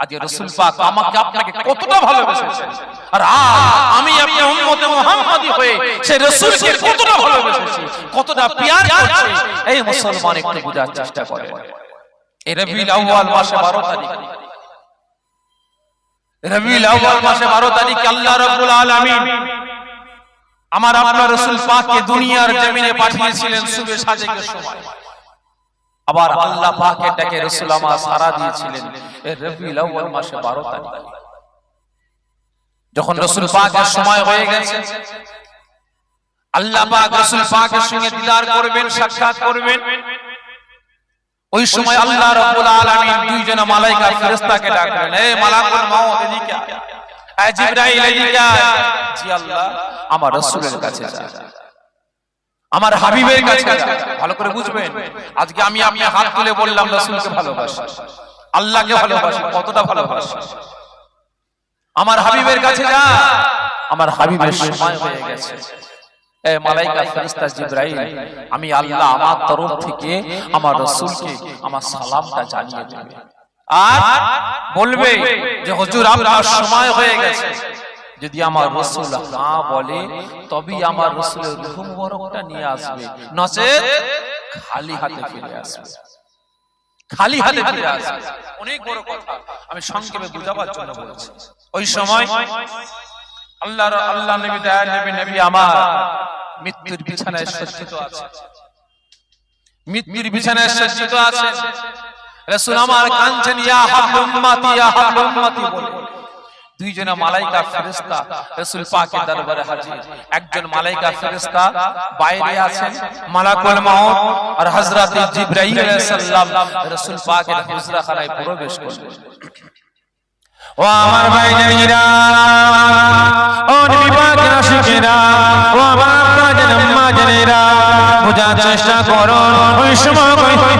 আজকে রসুল পাক আমাকে আপনাকে কতটা ভালোবেসেছেন? আর আমি আপনি উম্মতে মুহাম্মাদি হয়ে সেই রসুলকে কতটা ভালোবেসেছি? কতটা পিয়ার করছি? এই মুসলমান একটু বোঝার চেষ্টা করে। এই রবিউল আউয়াল মাসে 12 তারিখ। রবিউল আউয়াল মাসে 12 তারিখ আল্লাহ রাব্বুল আলামিন আমার আপনার রসুল পাককে দুনিয়ার জমিনে পাঠিয়েছিলেন সুবে সাজেকের সময়। আবার আল্লাহ পাক এটাকে রসুল আমার সারা দিয়েছিলেন। রবিউল আউয়াল মাসে 12 তারিখ। যখন রসুল পাকের সময় হয়ে গেছে আল্লাহ পাক রসুল পাকের সঙ্গে দিদার করবেন সাক্ষাৎ করবেন। ওই সময় আল্লাহ রাব্বুল আলামিন দুইজন মালাইকা ফেরেশতাকে ডাকলেন এই মালাকুল মাউত এদিকে আয়। জিবরাইল এদিকে আয়। জি আল্লাহ আমার রাসূলের কাছে যা। আমার হাবিবের কাছে ভালো করে বুঝবেন। আজকে আমি আমি হাত তুলে বললাম রাসূলকে ভালোবাসি। আল্লাহকে ভালোবাসি। কতটা ভালোবাসি? আমার হাবিবের কাছে যা আমার হাবিবের সময় হয়ে গেছে। এ মালাইকা ফেরেশতা জিবরাইল আমি আল্লাহ আমার তরফ থেকে আমার রাসূলকে আমার সালামটা জানিয়ে দেবে। আর বলবে যে হুজুর আপনার সময় হয়ে গেছে। যদি আমার রসুল হ্যাঁ বলে, তবেই আমার রসুলের রূহ মুবারকটা নিয়ে আসবে। নচেত খালি হাতে ফিরে আসবে। খালি হাতে ফিরে আসবে। অনেক বড় কথা। আমি সংক্ষেপে বুঝাবার জন্য বলছি। ওই সময় আল্লাহ আল্লাহ নবী দয়া নবী নবী আমার মৃত্যুর বিছানায় সজ্জিত আছে। মৃত্যুর বিছানায় সজ্জিত আছে। রাসূল আমার কাঁদছেন, ইয়া হাবলু উম্মতি ইয়া উম্মতি বলে। দুইজনা মালাইকা ফেরেশতা, রাসূল পাকের দরবারে হাজির। একজন মালাইকা ফেরেশতা বাইরে আছেন, মালাকুল মাউত, আর হযরত জিবরাইল আলাইহিস সালাম রাসূল পাকের হুজরাখানায় প্রবেশ করলেন। ও আমার ভাই জানিরা ও নবী পাকের আশিকেরা, ও আমার প্রাজন আম্মা বোঝার চেষ্টা করো। ওই সময়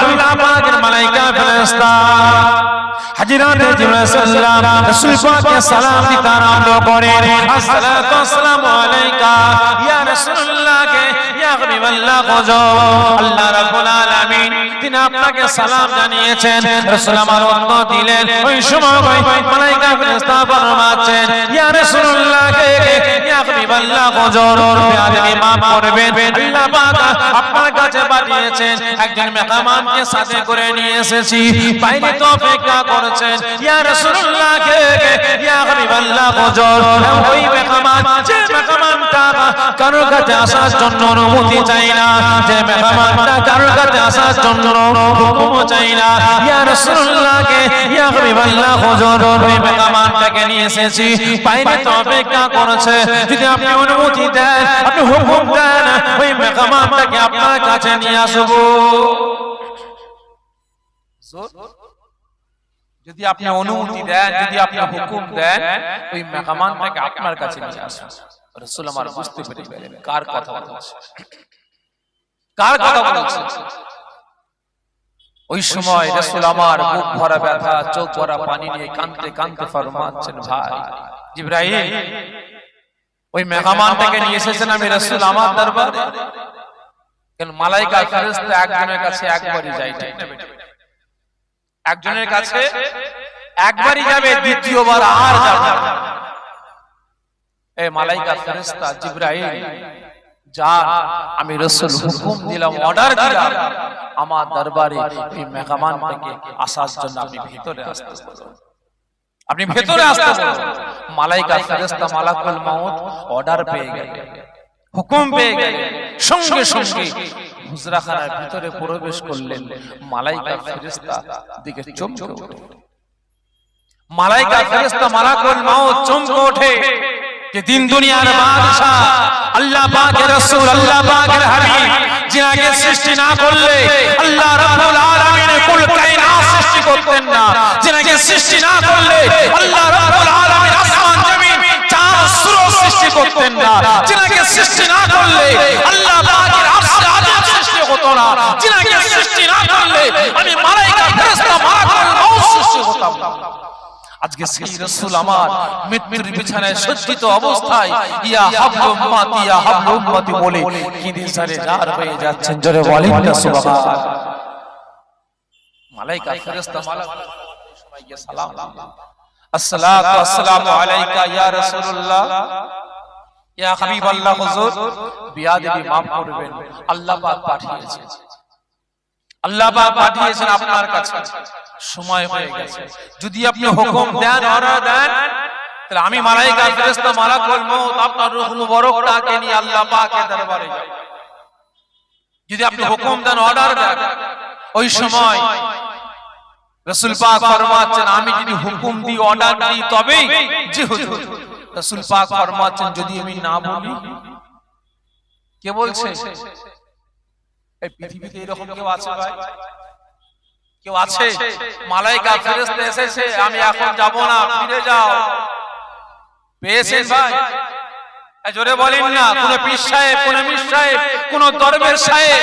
আল্লাহ পাকের মালাইকা ফেরেশতা হাজিরাত জিবরাইল রাসূল পাককে সালাম দিতে আরম্ভ করেন আসসালাতু আসসালামু আলাইকা ইয়া রাসূলুল্লাহ কে ইয়া হাবিবাল্লাহ গজো আল্লাহ রাব্বুল আলামিন তিনি আপনাকে সালাম জানিয়েছেন। রাসূল আমার উত্তর দিলেন। ওই সময় মালাইকা ফেরেশতা ফরমাচ্ছেন ইয়া রাসূলুল্লাহ কে ইয়া হাবিবাল্লাহ গজো আপনি মাফ করবেন। আল্লাহ পাক আপনার কাছে পাঠিয়েছেন। একজন মেহমানকে সাথে করে নিয়ে এসেছি। বাইরে তো অপেক্ষা করেছেন ইয়া রাসূলুল্লাহ কে ইয়া হাবিবাল্লাহ হুজুর ওই মেহমান যে মেহমানটা কারোর কাছে আসার জন্য অনুমতি চাই না যে মেহমানটা কারোর কাছে আসার জন্য হুকুম চাই না ইয়া রাসূলুল্লাহ কে ইয়া হাবিবাল্লাহ হুজুর ওই মেহমানটাকে নিয়ে এসেছি বাইরে তো অপেক্ষা করেছে যদি আপনি অনুমতি দেন আপনি হুকুম দেন ওই মেহমানটাকে আপনার কাছে নিয়ে আসব যদি আপনি অনুমতি দেন যদি আপনি হুকুম দেন ওই মেহমানটাকে আপনার কাছে নিয়ে আসুন। রাসূল আমার বুঝতে পেরে গেলেন। কার কথা বলছে? কার কথা বলছে? ওই সময় রাসূল আমার বুক ভরা ব্যথা চোখ ভরা পানি নিয়ে কাঁদতে কাঁদতে ফরমাচ্ছেন ভাই। জিবরাইল ওই মেহমানটাকে নিয়ে এসেছেন আমি রাসূল আমার দরবারে। কেন মালাইকা ফেরেশতা একজনের কাছে একবারই যায় ঠিক না? একজনের কাছে একবারই যাবে দ্বিতীয়বার আর যাবে। এই মালাইকা ফেরেশতা জিবরাইল যা আমি রাসূল হুকুম দিলাম অর্ডার দিলাম আমার দরবারে এই মেহমানটাকে আসার জন্য আপনি ভিতরে আসতে বলুন। আপনি ভেতরে আসতে বলুন। মালাইকা ফেরেশতা মালাকুল মাউত অর্ডার পেয়ে গেলেন। হুকুম পেয়ে গেলেন। সঙ্গে সঙ্গে হুজরাখানার ভিতরে প্রবেশ করলেন। মালাইকা ফেরেশতা দিকে চমকে উঠল মালাইকা ফেরেশতা মালাকুল মাউত চমকে ওঠে। দিন দুনিয়ার বাদশা আল্লাহ পাকের রাসূল, আল্লাহ পাকের হাবিব যিনাকে সৃষ্টি না করলে আল্লাহ রাব্বুল আলামিন কুল কায়নাত সৃষ্টি করতেন না। যিনাকে সৃষ্টি না করলে আল্লাহ রাব্বুল আলামিন সৃষ্টি করতেন না। যিনাকে সৃষ্টি না করলে আল্লাহ পাকের আরশে আযম সৃষ্টি হতো না। যিনাকে সৃষ্টি না করলে আমি মালাইকা ফেরেশতা মালাকুল মাউত সৃষ্টি হতাম। আজকে সেই রাসূল আমার মৃত্যুর বিছানায় সজ্জিত অবস্থায় ইয়া হাবলু উম্মতি, ইয়া হাবলু উম্মতি বলে কিনে সারে জার হয়ে যাচ্ছেন? জোরে বলেন না, সুবহান মালাইকা, ফেরেশতা মালাক সময় গিয়ে সালাম। আসসালাতু আসসালামু আলাইকা ইয়া রাসূলুল্লাহ। ইয়া হাবিবাল্লাহ হুজুর বিয়াদবি maaf করবেন। আল্লাহ পাক পাঠিয়েছেন। আল্লাহ পাক পাঠিয়েছেন আপনার কাছে। সময় হয়ে গেছে। যদি আপনি হুকুম দেন অর্ডার দেন তাহলে আমি মালাইকা ফেরেশতা মালাকুল মউত আপনার রূহ মুবারকটাকে নিয়ে আল্লাহ পাকের দরবারে যাব। যদি আপনি হুকুম দেন অর্ডার দেন ওই সময় রাসূল পাক ফরমাচ্ছেন, আমি যদি হুকুম দিই অর্ডার দিই, তবেই হুজুর। রাসূল পাক ফরমাচ্ছেন, যদি আমি না বলি, কে বলছে? এই পৃথিবীতে এরকম কেউ আছে ভাই? কেউ আছে? মালাইকা ফেরেশতা এসেছে, আমি এখন যাব না, ফিরে যাও। পেয়েছেন ভাই? জোরে বলেন না, কোন পীর সাহেব, কোন মীর সাহেব, কোন দরবেশ সাহেব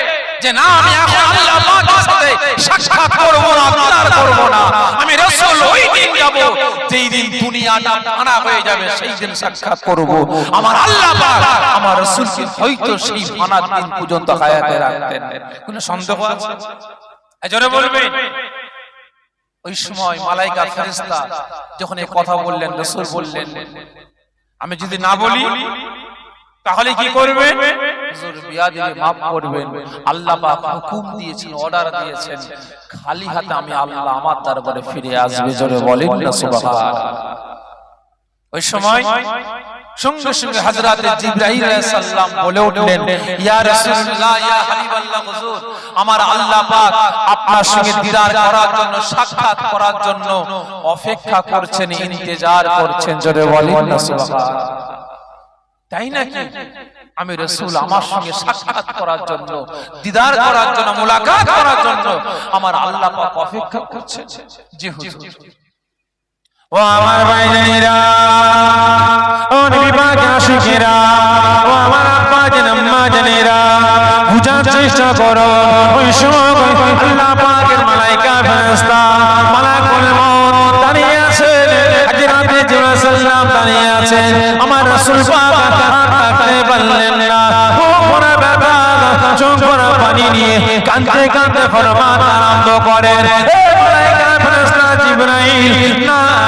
যে না আমি এখন আল্লাহ পাকের সাথে সাক্ষাৎ করব না করব না। আমি রাসূল ওই দিন যাব। যেই দিন দুনিয়াটা ফানা হয়ে যাবে সেই দিন সাক্ষাৎ করব। আমার আল্লাহ পাক আমার রাসূলকে হয়তো সেই দিন পর্যন্ত হায়াতে রাখতেন। কোনো সন্দেহ আছে? এজন্য বলবেন। ওই সময় মালাইকা ফেরেশতা যখন এই কথা বললেন রাসূল বললেন আমি যদি না বলি তাহলে কি করবেন? হুজুর খালি হাতে আমি আল্লাহ আমার দরবারে ফিরে আসবে, জোরে বলেন না, সুবহানাল্লাহ। ওই সময় সঙ্গে সঙ্গে হযরত জিবরাইল আলাইহিস বলে উঠলেন, ইয়া রাসূলুল্লাহ, ইয়া হাবিবাল্লাহ, হুজুর, আমার আল্লাহ পাক আপনার সঙ্গে দিদার করার জন্য, সাক্ষাৎ করার জন্য অপেক্ষা করছেন, ইন্তজার করছেন, জোরে বলেন না, সুবহানাল্লাহ। তাই নাকি? আমি রসুল আমার সঙ্গে সাক্ষাৎ করার জন্য দিদার করার জন্য মোলাকাত করার জন্য আমার আল্লাহ পাক অপেক্ষা করছেন। জি হুজুর। ও আমার ভাইজানেরা ও নবী পাক আশিকেরা ও আমার আব্বা জান আম্মা জানেরা বুঝার চেষ্টা করো ওই সময় আল্লাহ পাকের মালাইকা ফেরেশতা মালাকুল মউত দাঁড়িয়ে আছেন। জিবরাইল সাল্লাম দাঁড়িয়ে আছেন। আমার রাসূল পাক পারলেন না ও চোখ ভরা পানি নিয়ে কাঁদতে কাঁদতে ফরমান নয়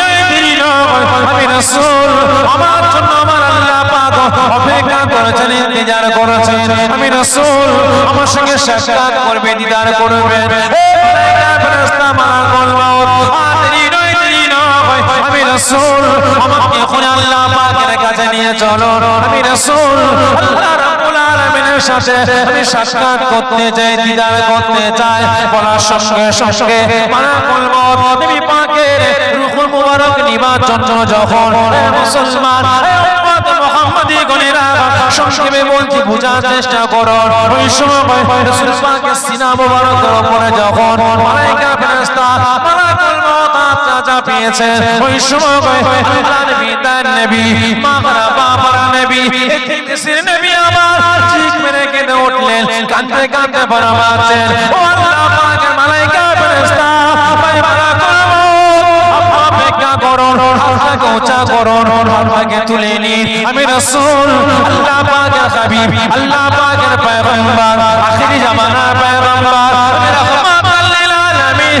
দেরি নয়, আমি রাসূল, আমার অপেক্ষা করেছেন, ইন্তজার করেছেন। আমি রাসূল, আমার সঙ্গে সাক্ষাৎ করবে দিদার করবে ফেরেশতা মালাকুল মউত নয় আমি রাসূল। আমাকে এখন আল্লাহ পাকের কাছে নিয়ে চলো। আমি রাসূল। আল্লাহ রাব্বুল আলামিনের সাথে আমি সাক্ষাৎ করতে চাই দিদার করতে চাই। বলার সঙ্গে সঙ্গে মালাকুল মউত নবী পাকের রূহুল মুবারক নিবার জন্য যখন মুসলমান এ গণেরা সংক্ষেপে বলছি বোঝার চেষ্টা করো। ওই সময় রাসূল পাকের সিনা মুবারকের উপরে যখন মালাইকা ফেরেশতা মালাকুল হাতটা চাপিয়েছে ওই সময় আল্লাহ নবী নবী মাগরা বাবার নবী এতিমসির নবী আবার ঠিক মেরে কেঁদে উঠলেন, কাঁদতে কাঁদতে ফরমাচ্ছেন ও আল্লাহ, পাকের মালাইকা ফেরেশতা ভাই মালাকুল মউত অপেক্ষা করুন হাতটাকে উঁচা করুন হাতটাকে তুলে নিন। আমি রাসূল, আল্লাহ পাকের হাবিব, আল্লাহ পাকের পয়গম্বর, আখিরি জামানার পয়গম্বর। রাহমাতাল লিল আলামিন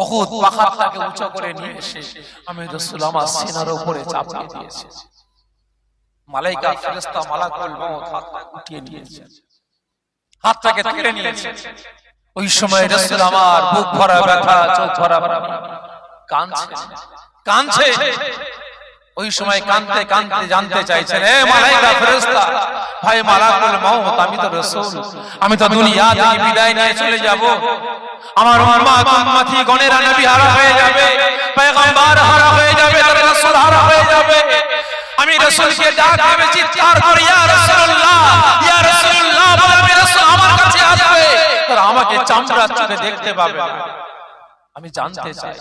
ওহুদ পাহাড়টাকে উঁচু করে নিয়ে এসে আমি রাসূল আমার সিনার উপরে চাপিয়ে দিয়েছি। মালাইকা ফেরেশতা মালাকুল মউত হাতটা উঠিয়ে নিয়েছে। হাতটাকে তুলে নিয়েছে। ওই সময় রাসূল আমার বুক ভরা ব্যথা, চোখ ভরা কাঁদছে। কাঁদছে। ওই সময় কানতে কানতে জানতে চাইছেন, এ মালাইকা ফেরেশতা ভাই মালাকুল মাউত আমি তো রাসূল। আমি তো দুনিয়া থেকে বিদায় নিয়ে চলে যাব। আমার উম্মত উম্মতি গণেরা নবী হারা হয়ে যাবে। পয়গম্বর হারা হয়ে যাবে রাসূল হারা হয়ে যাবে। আমি রাসূলকে ডাক দেবে চিৎকার করে ইয়া রাসূলুল্লাহ ইয়া রাসূলুল্লাহ বলে আমি রাসূল আমার কাছে আসবে। তারা আমাকে চামড়া চোখে দেখতে পাবে। না আমি জানতে চাই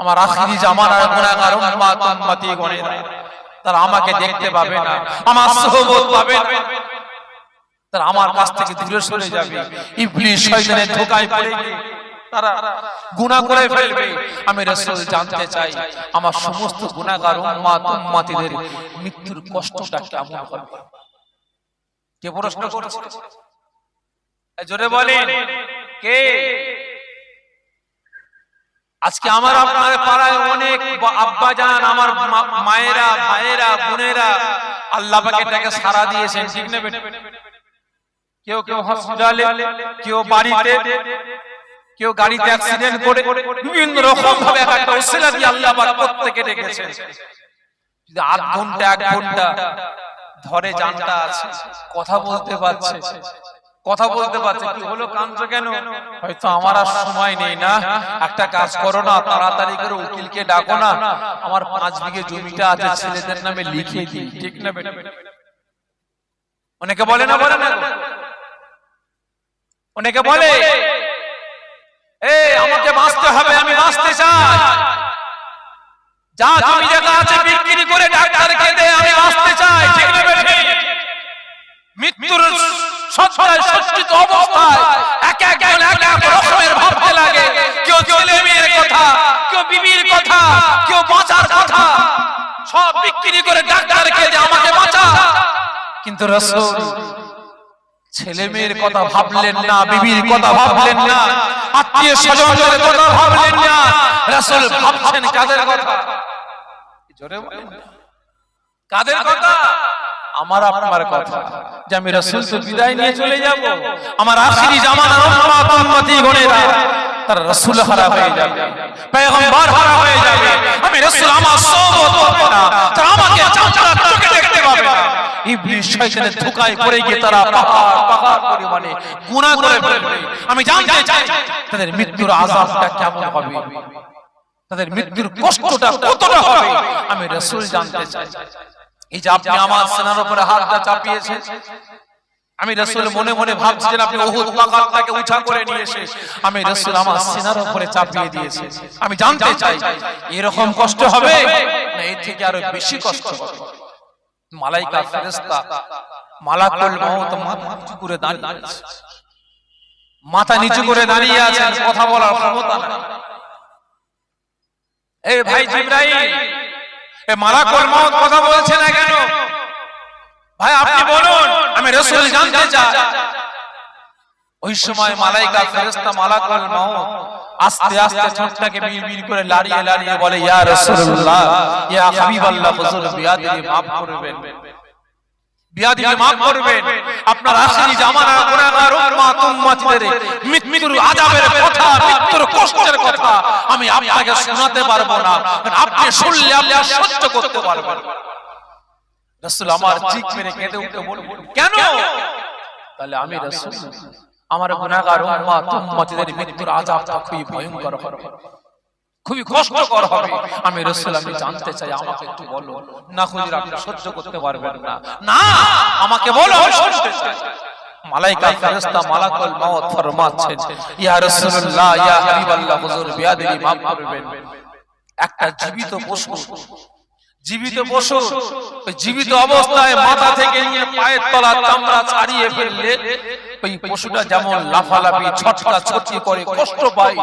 আমার আখিরি জামানার গুনাহগার উম্মত উম্মতি গণেরা তারা আমাকে দেখতে পাবে না। আমার সোহবত পাবে না। তারা আমার কাছ থেকে দূরে সরে যাবে। ইবলিস শয়তানের ধোকায় পড়ে গিয়ে তারা গুনাহ করে ফেলবে। আমি রাসূল জানতে চাই আমার সমস্ত গুনাহগার উম্মত উম্মতিদের মৃত্যুর কষ্টটা কেমন হবে? কে প্রশ্ন করছে? জোরে বলেন। কে? আজকে আমার আপনার পাড়ায় অনেক আব্বা জান আমার মায়েরা, ভাইয়েরা, বোনেরা আল্লাহ পাকে তাকে সারা দিয়েছেন, ঠিক নেবে? কেউ কেউ হসপিটালে, কেউ বাড়িতে, কেউ গাড়িতে অ্যাক্সিডেন্ট করে, বিভিন্ন রকম ভাবে এক একটা ওসিলা দিয়ে আল্লাহ পাক প্রত্যেকে রেখেছেন যদি আধ ঘণ্টা, এক ঘণ্টা ধরে জানটা আছে, কথা বলতে পারছে কথা বলতে পারছে, কি হলো, কাঁদছো কেন? হয়তো আমার আর সময় নেই না। একটা কাজ করো না, তাড়াতাড়ি করে উকিলকে ডাকো না। আমার পাঁচ বিঘে জমিটা আছে, ছেলেদের নামে লিখে দিই, ঠিক না অনেকে বলে না বলে না অনেকে বলে, এই, আমাকে বাঁচতে হবে, আমি বাঁচতে চাই। যা জমি জায়গা আছে, বিক্রি করে ডাক্তারকে দে, আমি সত্তায় সজ্জিত অবস্থায় এক একজন এক এক রকমের ভাবতে লাগে। কেউ ছেলে মেয়ের কথা, কেউ বিবির কথা, কেউ বাঁচার কথা। সব বিক্রি করে ডাক্তারকে যে আমাকে বাঁচা। কিন্তু রসুল ছেলে মেয়ের কথা ভাবলেন না, বিবির কথা ভাবলেন না, আত্মীয় স্বজনের কথা ভাবলেন না। রসুল ভাবছেন কাদের কথা? জোরে বলেন। কাদের কথা? আমার আপনার কথা যে আমি রাসূল তো বিদায় নিয়ে চলে যাব। আমার আখিরি জামানার উম্মত উম্মতি গণেরা তার রাসূল হারা হয়ে যাবে। পয়গম্বর হারা হয়ে যাবে। আমি রাসূল আমার সোহবত পাবে না তারা আমাকে চামড়া চোখে দেখতে পাবে। না ইবলিস শয়তানের ধোঁকায় পড়ে গিয়ে তারা পাহাড় পাহাড় পরিমাণে গুনাহ করে ফেলবে। আমি জানতে চাই তাদের মৃত্যুর আযাবটা কেমন হবে? তাদের মৃত্যুর কষ্টটা কতটা হবে? আমি রাসূল জানতে চাই। এই যে আপনি আমার সেনার উপরে হাতটা চাপিয়েছেন, আমি রসুল মনে মনে ভাবছিলেন আপনি করে এসে আমি রসুল আমার সেনার উপরে চাপিয়ে দিয়েছি আমি জানতে চাই, এরকম কষ্ট হবে? না, এর থেকে আরও বেশি কষ্ট হবে। মালাইকা ফেরেশতা মালাকুল মাথা নিচু করে দাঁড়িয়ে আছে। মাথা নিচু করে দাঁড়িয়ে কথা বলার ক্ষমতা এই ভাই এ মালাকুল কথা বলছে না কেন? ভাই, আপনি বলুন, আমি রাসূল জানতে চাই। ওই সময় মালাইকা ফেরেশতা মালাকুল মউত আস্তে আস্তে ঠোঁটটাকে বিড়বিড় করে লাড়িয়ে লাড়িয়ে বলে, ইয়া রাসূলুল্লাহ, ইয়া হাবিবাল্লাহ, হুজুর বিয়াদিনি maaf করবেন। বিয়াদিকে maaf করবেন। আপনার আখিরি জামানার গুনাহগার উম্মত উম্মতিদের মৃত্যুর আযাবের কথা মৃত্যুর কষ্টের কথা। আমি আপনাকে শোনাতে পারব না। আপনি শুনলে আপনি সহ্য করতে পারবেন। রাসূল আমার চিক মেরে কেঁদে উঠে বলবেন কেন? তাহলে আমি রাসূল। আমার গুনাহগার উম্মত উম্মতিদের মৃত্যুর আযাবটা খুবই ভয়ঙ্কর। হবে। খুবই কষ্টকর হবে। আমি রসুল আমি জানতে চাই আমাকে একটু বলো না হুজুর আপনি সহ্য করতে পারবেন না। না। আমাকে বলো আমি শুনতে চাই। মালাইকা ফেরেশতা মালাকুল মাউত ফরমাচ্ছেন। ইয়া রাসূলুল্লাহ ইয়া হাবিবাল্লাহ হুজুর বিয়াদিনি maaf করবেন। একটা জীবিত পশু। জীবিত পশু জীবিত অবস্থায় মাথা থেকে নিয়ে পায়ের তলা চামড়া ছাড়িয়ে ফেললে ওই পশুটা যেমন লাফালাফি ছটকা ছটকি করে কষ্ট পায়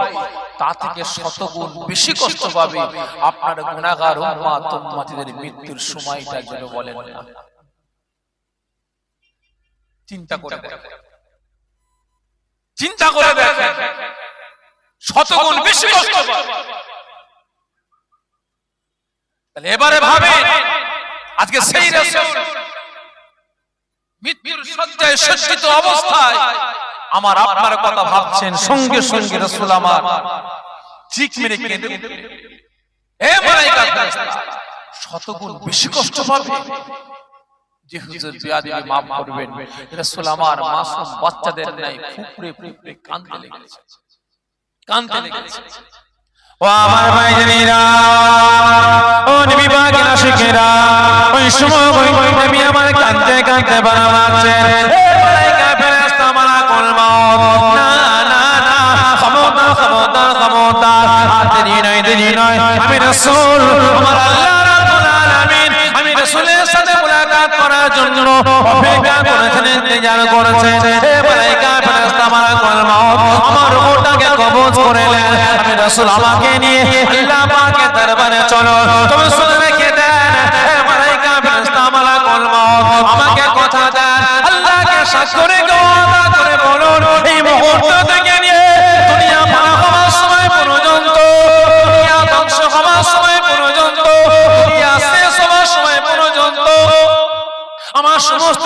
তা থেকে শতগুণ বেশি কষ্ট পাবে। আপনার গুণাগার উম্মাত উম্মতিদের মৃত্যুর সময়টা যেন বলেন। না চিন্তা করে চিন্তা করে দেখেন। শতগুণ বেশি কষ্ট পাবে। তাহলে এবারে ভাবে আজকে সেই রাসূল মৃত্যুর শয্যায় সজ্জিত অবস্থায় আমার আপনার কথা ভাবছেন সঙ্গে সঙ্গে রাসূল আমার চিক মেরে কেঁদে। মালাইকা শতগুণ বেশি কষ্ট পাবে। যে হুজুর বিয়াদিকে মাফ করবেন রাসূল আমার মাসুম বাচ্চাদের নাই ফুকরে ফুকরে কাঁদতে লেগেছে। কাঁদতে লেগেছে। ও আমার ভাইজানেরা, ও নবী পাকের আশিকেরা, ওই সময় ওই নবী আমার কাঁদতে কাঁদতে বানাচ্ছেন মালাইকা ফেরেশতা না না না আর আমি রাসূল, আমার আল্লাহ রাব্বুল আলামিন, আমি রাসূলের সাথে মুলাকাত করার জন্য অপেক্ষা করেছেন করেছেন। হে মালাইকা ফেরেশতা আমার কবজ করে নেন। রাসূল আমাকে নিয়ে আল্লাহ পাকের দরবারে চলো। তুমি শুনে রেখে দেন মালাইকা ফেরেশতা মালা কলমা আমাকে কথা দেন, আল্লাহকে সাক্ষ্য রেখে ওয়াদা করে বলুন এই মুহূর্ত থেকে নিয়ে দুনিয়া পার হওয়ার সময় পর্যন্ত, দুনিয়া ধ্বংস হওয়ার সময় পর্যন্ত, দুনিয়া শেষ হওয়ার সময় পর্যন্ত, আমার সমস্ত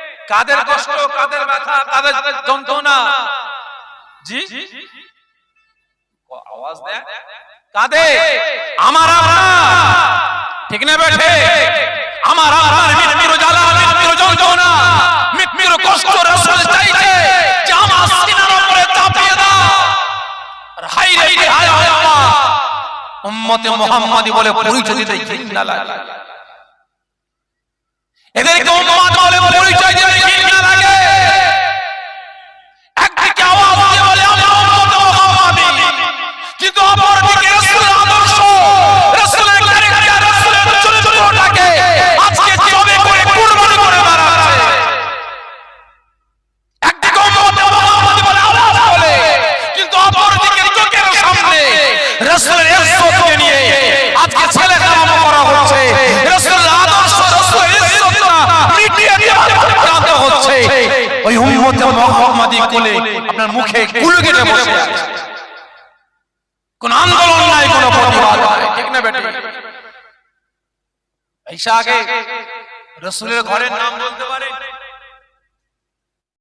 কাদের কষ্ট কাদের ব্যথা কাদের যন্ত্রণা। জি? আওয়াজ দেয়? কাদের? আমার ঠিক না বেঠে? আমার আপনার মৃত্যুর জ্বালা মৃত্যুর যন্ত্রণা। মৃত্যুর কষ্ট রসুল চাইছে যে আমার সিনার উপরে চাপিয়ে দাও। আর হাই রে রে হায় হায় আমার উম্মতে মুহাম্মাদি বলে পরিচয় দিতে ঘৃণা লাগে এদেরকে উম্মত বলে পরিচয় কোলে আপনার মুখে কুলু কেটে বসে আছে। কোন আন্দোলন নাই কোন প্রতিবাদ নাই। ঠিক না বেটে? ঈশা আগে রসুলের ঘরের নাম বলতে পারে